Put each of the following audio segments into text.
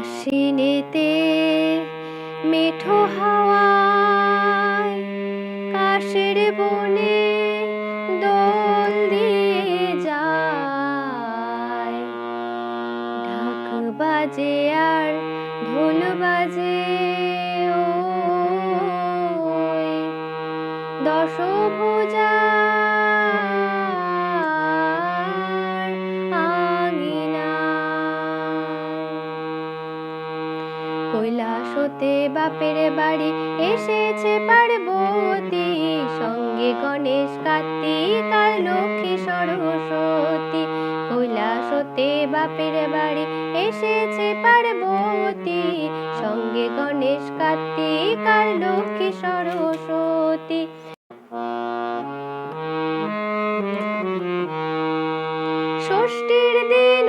আশ্বিনেতে মিঠো হাওয়ায় কাশের বনে দোল দিয়ে যায়। ঢাক বাজে আর ঢোল বাজে, ওই দশভুজার কৈলাসতে বাপের বাড়ি এসেছে পার্বতী। সঙ্গে গণেশ, কার্তিক আর লক্ষ্মী সরস্বতী। কৈলাসতে বাপের বাড়ি এসেছে পার্বতী। সঙ্গে গণেশ, কার্তিক আর লক্ষ্মী সরস্বতী। ষষ্ঠীর দিন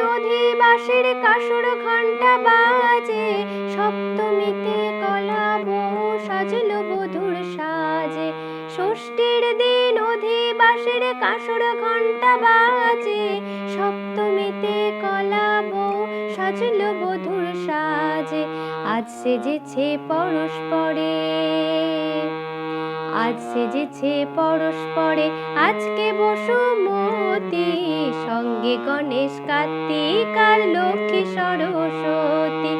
অধিবাসের কাসর ঘণ্টা বাজে, সপ্তমীতে কলা বউ সাজলো বধুর সাজে। ষষ্ঠীর দিন অধিবাসের কাসর ঘণ্টা বাজে, সপ্তমীতে কলা বউ সাজলো বধুর সাজে। আজ সেজেছে পরস্পরে আজ সেজেছে পরস্পরে, আজকে বসুমতী সঙ্গে গণেশ, কার্তিক আর লক্ষ্মী সরস্বতী।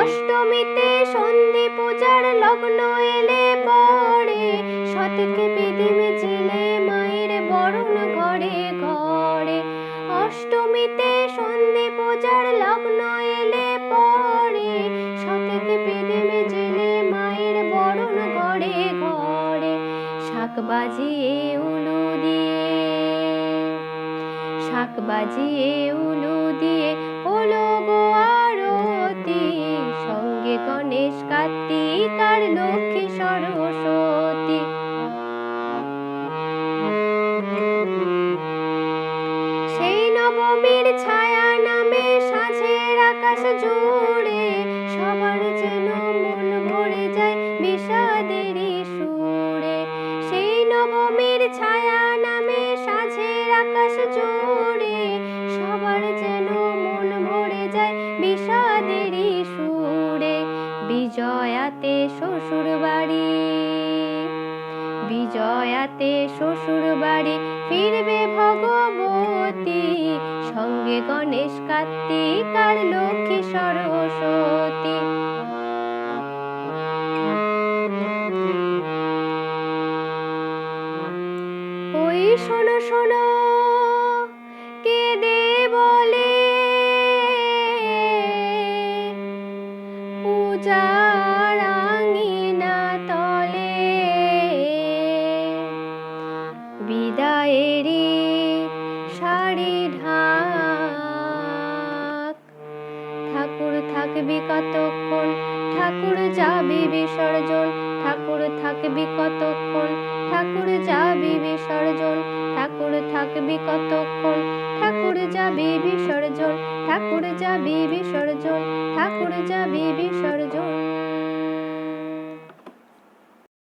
অষ্টমীতে সন্ধি পূজার লগ্ন এলে পরে শতকে বিধিমে জেলে মায়ের বরণ ঘরে ঘরে। অষ্টমীতে বাজিয়ে উলু দিয়ে শাক বাজিয়ে উলু দিয়ে ওলো গো শ্বশুর বাড়ি বিজয়াতে শ্বশুর বাড়ি ফিরবে ভগবতী। সঙ্গে গণেশ, কার্তিক আর লক্ষ্মী সরস্বতী। ওই শোনো শোনো কে দে বলে। পূজার বিদায়েরই শাড়ি ঢাক। ঠাকুর থাকবি কতক্ষণ, ঠাকুর যাবি বিসর্জন, ঠাকুর থাকবি কতক্ষণ, ঠাকুর যাবি বিসর্জন, ঠাকুর থাকবি কতক্ষণ, ঠাকুর যাবি বিসর্জন, ঠাকুর যাবি বিসর্জন, ঠাকুর যাবি বিসর্জন।